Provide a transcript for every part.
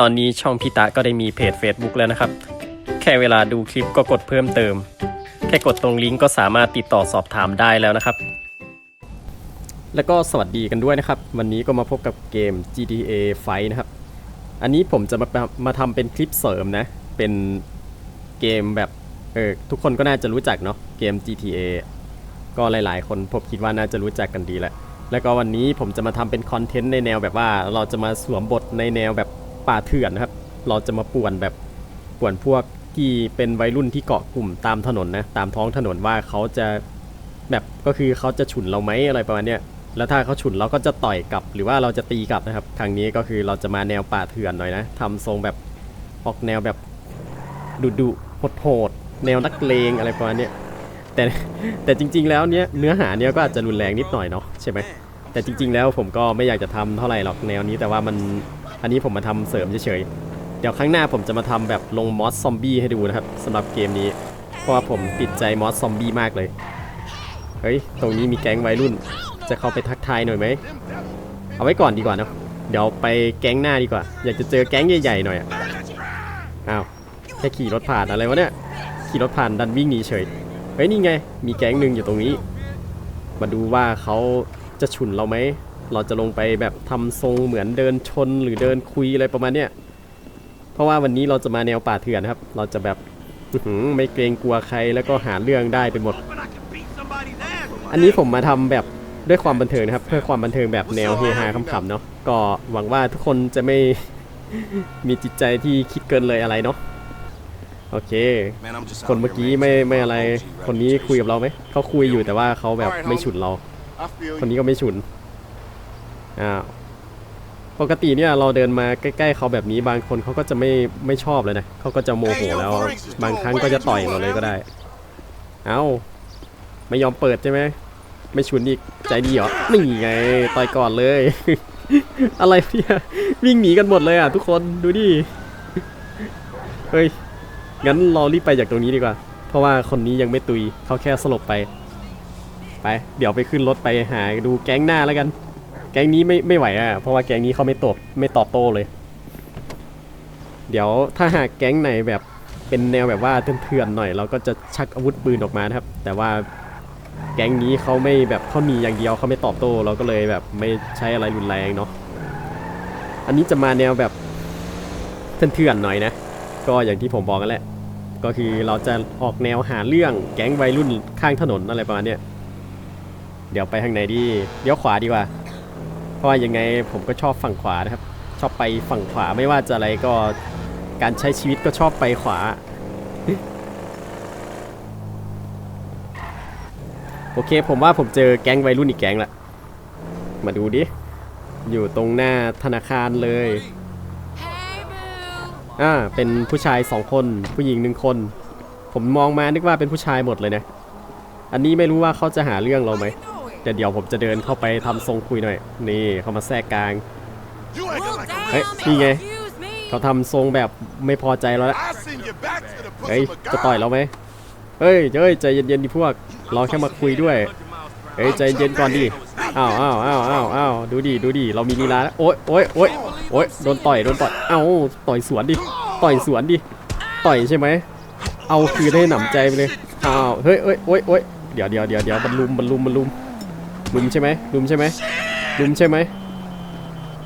ตอนนี้ช่องพิตะก็ได้มีเพจ Facebook แล้วนะครับ แค่เวลาดูคลิปก็กดเพิ่มเติม แค่กดตรงลิงก์ก็สามารถติดต่อสอบถามได้แล้วนะครับ แล้วก็สวัสดีกันด้วยนะครับ วันนี้ก็มาพบกับเกม GTA 5นะครับ อันนี้ผมจะมามาทำเป็นคลิปเสริมนะ เป็นเกมแบบเออทุกคนก็น่าจะรู้จักเนาะเกม GTA ก็หลาย ๆ คนผมคิดว่าน่าจะรู้จักกันดีแหละแล้วก็วันนี้ผมจะมาทำเป็นคอนเทนต์ในแนวแบบว่าเราจะมาสวมบทในแนวแบบ ป่าเถื่อนนะครับ เราจะมาป่วนแบบป่วนพวกที่เป็นวัยรุ่นที่เกาะกลุ่มตามถนนนะตามท้องถนนว่าเขาจะแบบก็คือเขาจะฉุนเราไหมอะไรประมาณเนี้ยแล้วถ้าเขาฉุนเราก็จะต่อยกลับ หรือว่าเราจะตีกลับนะครับครั้งนี้ก็คือเราจะมาแนวป่าเถื่อนหน่อยนะทำทรงแบบออกแนวแบบดุดุโหดโหดๆแนวนักเลงอะไรประมาณเนี้ยแต่แต่จริง ๆ แล้วเนี้ยเนื้อหาเนี้ยก็อาจจะรุนแรงนิดหน่อยเนาะใช่ไหมแต่จริง ๆ แล้วผมก็ไม่อยากจะทำเท่าไหร่หรอกแนวนี้แต่ว่ามัน อันนี้ผมมาทำเสริมเฉยๆ เดี๋ยวครั้งหน้าผมจะมาทำแบบลงมอสซอมบี้ให้ดูนะครับสำหรับเกมนี้ เพราะว่าผมติดใจมอสซอมบี้มากเลย เฮ้ย ตรงนี้มีแก๊งวัยรุ่น จะเข้าไปทักทายหน่อยไหม เอาไว้ก่อนดีกว่าเนอะเดี๋ยวไปแก๊งหน้าดีกว่า อยากจะเจอแก๊งใหญ่ๆหน่อยอ้าวแค่ขี่รถผ่านอะไรวะเนี่ย ขี่รถผ่านดันวิ่งหนีเฉย เฮ้ยนี่ไง มีแก๊งหนึ่งอยู่ตรงนี้ มาดูว่าเขาจะฉุนเราไหม เราจะลงไปแบบทำทรงเหมือนเดินชนหรือเดินคุยอะไรประมาณเนี้ยเพราะว่าวันนี้เราจะมาแนวป่าเถื่อนครับ เราจะแบบหือไม่เกรงกลัวใครแล้วก็หาเรื่องได้ไปหมด อันนี้ผมมาทำแบบด้วยความบันเทิงนะครับเพื่อความบันเทิงแบบแนวเฮฮาขำๆเนาะก็หวังว่าทุกคนจะไม่มีจิตใจที่คิดเกินเลยอะไรเนาะโอเค คนเมื่อกี้ไม่ไม่อะไร คนนี้คุยกับเราไหม เขาคุยอยู่แต่ว่าเขาแบบไม่ฉุนเรา คนนี้ก็ไม่ฉุน อ้าวปกติเนี่ยเราเดินมาใกล้ ๆเขาแบบนี้บางคนเขาก็จะไม่ไม่ชอบเลยนะเขาก็จะโมโหแล้ว บางครั้งก็จะต่อยเราเลยก็ได้ เอ้าไม่ยอมเปิดใช่ไหมไม่ฉุนอีกใจดีเหรอนี่ไงต่อยก่อนเลย อะไรเนี่ยวิ่งหนีกันหมดเลยอะทุกคนดูดิเฮ้ยงั้นเรารีบไปจากตรงนี้ดีกว่า เพราะว่าคนนี้ยังไม่ตุยเขาแค่สลบไป ไป เดี๋ยวไปขึ้นรถไปหาดูแก๊งหน้าแล้วกัน แก๊งนี้ไม่ไม่ไหวอะ เพราะว่าแก๊งนี้เขาไม่ตอบไม่ตอบโต้เลย เดี๋ยวถ้าหากแก๊งไหนแบบเป็นแนวแบบว่าเถื่อนๆหน่อยเราก็จะชักอาวุธปืนออกมานะครับ แต่ว่าแก๊งนี้เขาไม่แบบเขาหนีอย่างเดียวเขาไม่ตอบโต้เราก็เลยแบบไม่ใช้อะไรรุนแรงเนาะอันนี้จะมาแนวแบบเถื่อนๆหน่อยนะ ก็อย่างที่ผมบอกกันแหละ ก็คือเราจะออกแนวหาเรื่องแก๊งวัยรุ่นข้างถนนอะไรประมาณเนี้ยเดี๋ยวไปทางไหนดีเลี้ยวขวาดีกว่า ราะว่ายังไงผมก็ชอบฝั่งขวานะครับ ชอบไปฝั่งขวาไม่ว่าจะอะไรก็การใช้ชีวิตก็ชอบไปขวา โอเคผมว่าผมเจอแก๊งวัยรุ่นอีกแก๊งละ มาดูดิ อยู่ตรงหน้าธนาคารเลยอ่าเป็นผู้ชายสองคนผู้หญิงหนึ่งคน ผมมองมานึกว่าเป็นผู้ชายหมดเลยนะ อันนี้ไม่รู้ว่าเขาจะหาเรื่องเราไหม แต่เดี๋ยวผมจะเดินเข้าไปทำทรงคุยหน่อย นี่เขามาแทรกกลาง Hey, นี่ไง excuse me. เขาทำทรงแบบไม่พอใจเราแล้ว I send you back to the เฮ้ย pussy of a จะต่อย god. เราไหมเฮ้ยเฮ้ยใจเย็นๆดิพวก เราแค่มาคุยด้วย เฮ้ยใจเย็นก่อนดิอ้าวอ้าวอ้าวอ้าวอ้าวดูดิดูดิเรามีลีลาแล้วโอ๊ยโอ๊ยโอ๊ยโอ๊ยโดนต่อยโดนต่อยเอ้าต่อยสวนดิต่อยสวนดิต่อยใช่ไหมเอาคืนให้หนำใจไปเลยอ้าวเฮ้ยเฮ้ยโอ๊ยโอ๊ยเดี๋ยวเดี๋ยวเดี๋ยวเดี๋ยวมันลุมมันลุมมันลุม ลุมใช่ไหมลุมใช่ไหมลุมใช่ไหม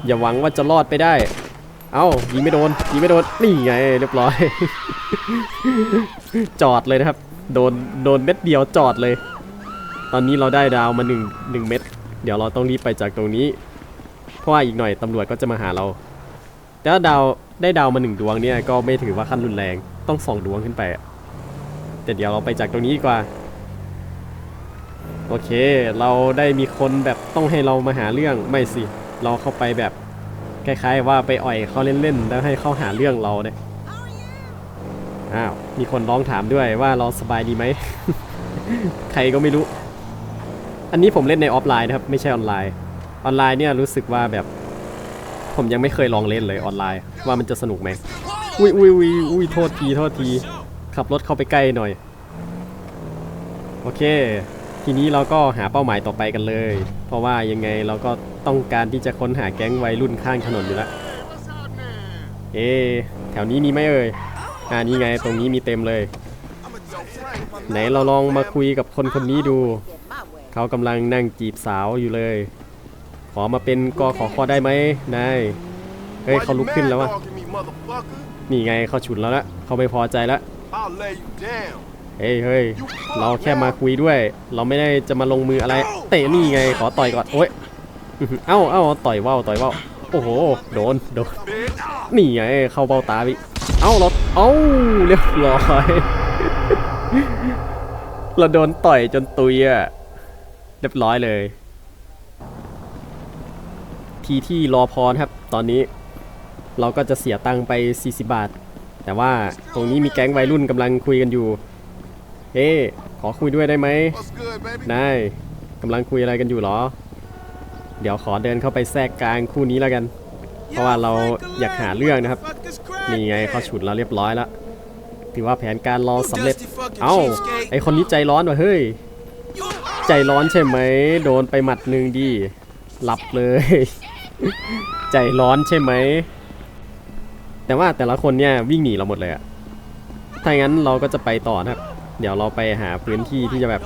อย่าหวังว่าจะรอดไปได้ เอ้ายิงไม่โดนยิงไม่โดนนี่ไงเรียบร้อย จอดเลยนะครับ โดนโดนเม็ดเดียวจอดเลย ตอนนี้เราได้ดาวมาหนึ่งหนึ่งเม็ดเดี๋ยวเราต้องรีบไปจากตรงนี้ เพราะว่าอีกหน่อยตำรวจก็จะมาหาเรา แต่ถ้าดาวได้ดาวมาหนึ่งดวงเนี่ยก็ไม่ถือว่าขั้นรุนแรงต้องสองดวงขึ้นไปแต่เดี๋ยวเราไปจากตรงนี้ดีกว่า โอเค เราได้มีคนแบบต้องให้เรามาหาเรื่องไม่สิ เราเข้าไปแบบคล้ายๆว่าไปอ่อยเขาเล่นๆแล้วให้เขาหาเรื่องเราเนี่ยอ้าวมีคนร้องถามด้วยว่าเราสบายดีไหม ใครก็ไม่รู้ อันนี้ผมเล่นในออฟไลน์นะครับ ไม่ใช่ออนไลน์ ออนไลน์เนี่ยรู้สึกว่าแบบ ผมยังไม่เคยลองเล่นเลยออนไลน์ ว่ามันจะสนุกไหมอุ้ยอุ้ยอุ้ยอุ้ยโทษทีโทษที ขับรถเข้าไปใกล้หน่อย โอเค ทีนี้เราก็หาเป้าหมายต่อไปกันเลย เพราะว่ายังไงเราก็ต้องการที่จะค้นหาแก๊งวัยรุ่นข้างถนนอยู่แล้วเอะแถวนี้มีไหมเอ่ยอ่านี่ไงตรงนี้มีเต็มเลย ไหนเราลองมาคุยกับคนคนนี้ดู เขากำลังนั่งจีบสาวอยู่เลย ขอมาเป็นกอขอคอได้ไหมนายเฮ้ยเขาลุกขึ้นแล้ววะนี่ไงเขาฉุนแล้วละเขาไม่พอใจแล้ว เฮ้ยเฮ้ยเราแค่มาคุยด้วย เราไม่ได้จะมาลงมืออะไร เตะนี่ไง ขอต่อยก่อน โอ๊ยเอ้าเอ้าต่อยว่าวต่อยว่าวโอ้โห โดน โดน นี่ไง เข้าเบ้าตาพี่เอ้าเราเอ้าเรียบร้อย เราโดนต่อยจนตุยอะเรียบร้อยเลย ทีที่รอพรครับ ตอนนี้ เราก็จะเสียตังค์ไป 40 บาท แต่ว่าตรงนี้มีแก๊งวัยรุ่นกำลังคุยกันอยู่ เฮ้ ขอคุยด้วยได้ไหม What's good, baby? นายกำลังคุยอะไรกันอยู่เหรอ เดี๋ยวขอเดินเข้าไปแทรกกลางคู่นี้แล้วกัน เพราะว่าเราอยากหาเรื่องนะครับ นี่ไงเขาฉุดเราเรียบร้อยแล้วถือว่าแผนการรอสำเร็จ เอ้า ไอคนนี้ใจร้อนว่ะเฮ้ย ใจร้อนใช่ไหม โดนไปหมัดหนึ่งดีหลับเลย ใจร้อนใช่ไหม แต่ว่าแต่ละคนเนี่ยวิ่งหนีเราหมดเลยอะถ้างั้นเราก็จะไปต่อนะครับ เดี๋ยวเราไปหาพื้นที่ที่จะแบบ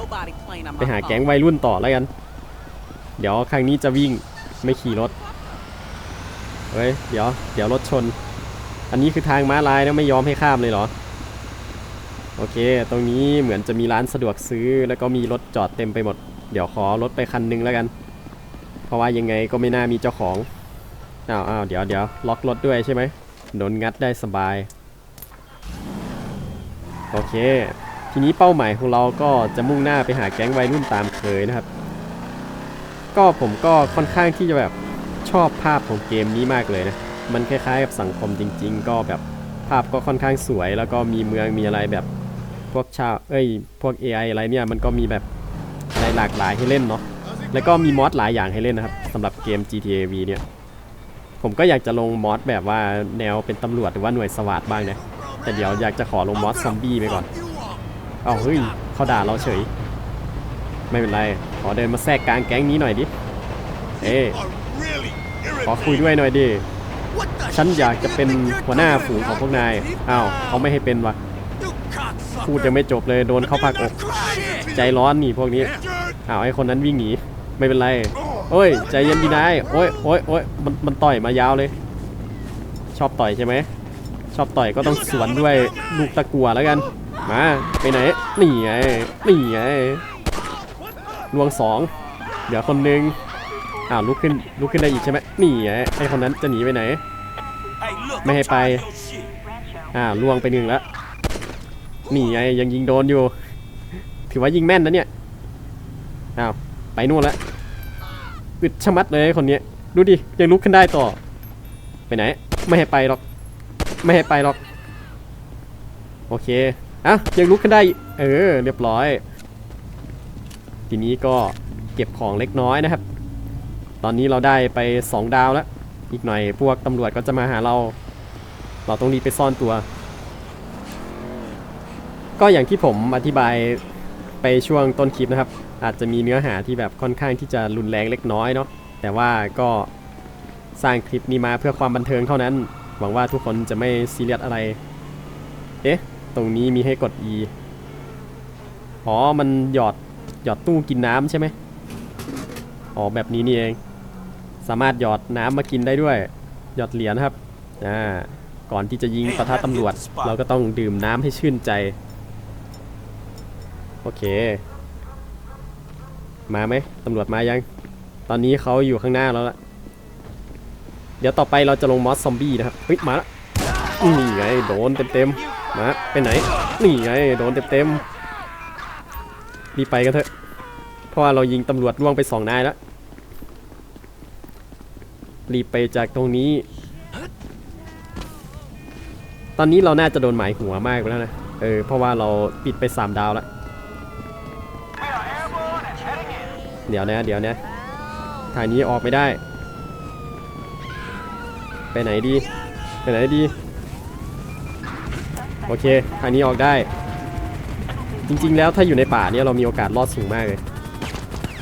ไปหาแก๊งวัยรุ่นต่อแล้วกัน เดี๋ยวครั้งนี้จะวิ่งไม่ขี่รถ เฮ้ย เดี๋ยว เดี๋ยวรถชน อันนี้คือทางม้าลายนะไม่ยอมให้ข้ามเลยเหรอ โอเค ตรงนี้เหมือนจะมีร้านสะดวกซื้อแล้วก็มีรถจอดเต็มไปหมด เดี๋ยวขอรถไปคันหนึงแล้วกัน เพราะว่ายังไงก็ไม่น่ามีเจ้าของอ้าวอ้าวเดี๋ยวเดี๋ยวล็อกรถด้วยใช่ไหมโดนงัดได้สบาย โอเค ทีนี้เป้าหมายของเราก็จะมุ่งหน้าไปหาแก๊งวัยรุ่นตามเคยนะครับ ก็ผมก็ค่อนข้างที่จะแบบชอบภาพของเกมนี้มากเลยนะ มันคล้ายๆกับสังคมจริง ๆ ก็แบบภาพก็ค่อนข้างสวย แล้วก็มีเมืองมีอะไรแบบพวกชาวเอ้ยพวก AI อะไรเนี่ยมันก็มีแบบอะไรหลากหลายให้เล่นเนาะแล้วก็มีมอดหลายอย่างให้เล่นนะครับสำหรับเกม GTA V เนี่ย ผมก็อยากจะลงมอดแบบว่าแนวเป็นตำรวจหรือว่าหน่วยสวัสดบ้างนะแต่เดี๋ยวอยากจะขอลงมอดซอมบี้ไปก่อน เอ้าเฮ้ยเขาด่าเราเฉย ไม่เป็นไร ขอเดินมาแทรกกลางแก๊งนี้หน่อยดิ เอ้ขอคุยด้วยหน่อยดิ ฉันอยากจะเป็นหัวหน้าฝูงของพวกนาย อ้าวเขาไม่ให้เป็นวะพูดยังไม่จบเลยโดนเขาผลักอก ใจร้อนนี่พวกนี้ อ้าวไอ้คนนั้นวิ่งหนี ไม่เป็นไร โอ้ย ใจเย็นดีนาย โอ้ยโอ้ยโอ้ยมันมันต่อยมายาวเลย ชอบต่อยใช่ไหม ชอบต่อยก็ต้องสวนด้วยลูกตะกัวแล้วกัน มาไปไหนนี่ไงนี่ไงลวงสองเดี๋ยวคนหนึงอ้าวลุกขึ้นลุกขึ้นได้อีกใช่ไหมนี่ไงไอคนนั้นจะหนีไปไหน ไม่ให้ไปอ่าล่วงไปหนึ่งแล้วนี่ไงยังยิงโดนอยู่ ถือว่ายิงแม่นนะเนี่ยอ้าวไปนู่นแล้วอึดชะมัดเลยคนนี้ดูดิยังลุกขึ้นได้ต่อ ไปไหน ไม่ให้ไปหรอก ไม่ให้ไปหรอก โอเค อะยังลุกขึ้นได้ เออ เรียบร้อย ทีนี้ก็เก็บของเล็กน้อยนะครับ ตอนนี้เราได้ไป 2 ดาวแล้ว อีกหน่อยพวกตำรวจก็จะมาหาเรา เราต้องรีบไปซ่อนตัว ก็อย่างที่ผมอธิบายไปช่วงต้นคลิปนะครับ อาจจะมีเนื้อหาที่แบบค่อนข้างที่จะรุนแรงเล็กน้อยเนาะ แต่ว่าก็สร้างคลิปนี้มาเพื่อความบันเทิงเท่านั้น หวังว่าทุกคนจะไม่ซีเรียสอะไร เอ๊ะ ตรงนี้มีให้กด E อ๋อ มันหยอดหยอดตู้กินน้ำใช่ไหมอ๋อแบบนี้นี่เอง สามารถหยอดน้ำมากินได้ด้วย หยอดเหรียญครับอ่าก่อนที่จะยิงปะทะตำรวจ เราก็ต้องดื่มน้ำให้ชื่นใจ โอเค มาไหมตำรวจมายัง ตอนนี้เขาอยู่ข้างหน้าแล้วล่ะ เดี๋ยวต่อไปเราจะลงมอสซอมบี้นะครับเฮ้ยมาแล้วนี่ไงโดนเต็มๆ มาไปไหน นี่ไงโดนเต็มๆรีบไปกันเถอะ เพราะว่าเรายิงตำรวจล่วงไปสองนายแล้ว รีบไปจากตรงนี้ ตอนนี้เราน่าจะโดนหมายหัวมากไปแล้วนะ เออ เพราะว่าเราปิดไป3ดาวแล้ว เดี๋ยวนะ เดี๋ยวนะทางนี้ออกไม่ได้ ไปไหนดี ไปไหนดี โอเคทางนี้ออกได้ จริงๆ แล้วถ้าอยู่ในป่าเนี่ยเรามีโอกาสรอดสูงมากเลย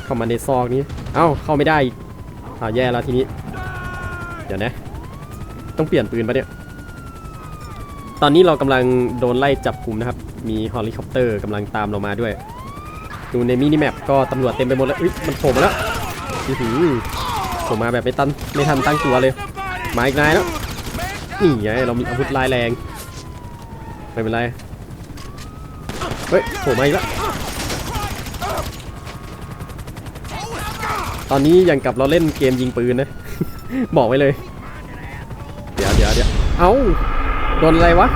เข้ามาในซอกนี้ เอ้า เข้าไม่ได้อีกอ้าแย่แล้วทีนี้ เดี๋ยวนะ ต้องเปลี่ยนปืนปะเนี่ย ตอนนี้เรากำลังโดนไล่จับกลุ่มนะครับ มีเฮลิคอปเตอร์กำลังตามเรามาด้วย ดูในมินิแมปก็ตำรวจเต็มไปหมดเลยอุ๊ยมันโผล่มาแล้วอื้อหือโผล่มาแบบไม่ตันไม่ทันตั้งตัวเลย มาอีกนายแล้วนี่ไงเรามีอาวุธลายแรง ไม่เป็นไร เฮ้ยโผล่มาอีกแล้ว ตอนนี้ยังกับเราเล่นเกมยิงปืนนะ บอกไว้เลย เดี๋ยวเดี๋ยวเดี๋ยวเอ้า โดนอะไรวะ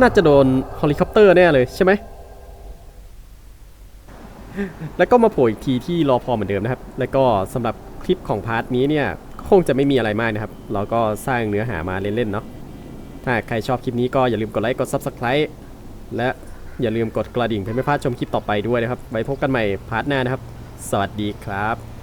น่าจะโดนเฮลิคอปเตอร์แน่เลยใช่ไหม แล้วก็มาโผล่อีกทีที่รอพอเหมือนเดิมนะครับ แล้วก็สำหรับคลิปของพาร์ทนี้เนี่ยคงจะไม่มีอะไรมากนะครับ เราก็สร้างเนื้อหามาเล่นๆเนาะ ถ้าใครชอบคลิปนี้ก็อย่าลืมกดไลค์กด Subscribe และอย่าลืมกดกระดิ่งเพื่อไม่พลาดชมคลิปต่อไปด้วยนะครับ ไว้พบกันใหม่พาร์ทหน้านะครับ สวัสดีครับ